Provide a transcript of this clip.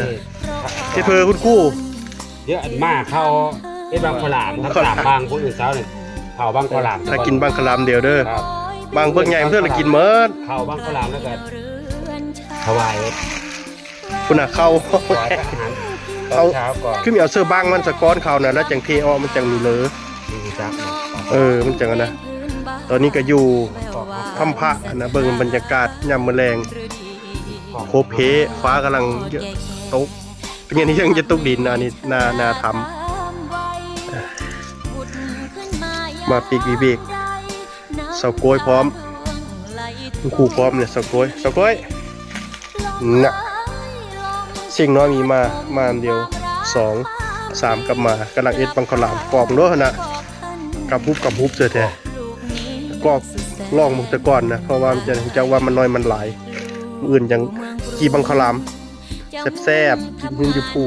นะนี่ที่เพอคุณกู้เยอะมากเข้าไอ้บางขลามครับขลามบางผู้อื่นเช้าเนี่ยเผาบางขลามถ้ากินบางคลามเดียวเด้อครับบางเบิ่งใหญ่เพื่อนละกินเมิดเผาบางขลามแล้วก็ถวายคุณน่ะเข้าถวายอาหารตอนเช้าก่อนคือมีเอาเสื้อบางมันสะก้อนเขาน่ะแล้วจังเทออกมันจังมีเลอดูจักเนาะเออมันจังอะนะตอนนี้ก็อยู่ทำพระนะเบิ่งบรรยากาศยามมื้อแลง โคเพฟ้ากำลังตกเป็นอย่างนี้ยังจะตกดินนะอันนี่นานาทำมาปีกวีเบกเสาโกยพร้อมคุณครูพร้อมเนี่ยเสาโกยเสาโกยน่ะเสียงน้อยมีมามาเดียวสองสามกลับมากำลังเอ็ดบังขลามกรอบเนาะนะกับฮุบกับฮุบเจอแท้ก็ลองมึงแต่ก่อนนะเพราะว่ามันจะจะว่ามันน้อยมันหลาย อื่นอย่างกีบังคลามแซ่บๆกินหินอยู่ภู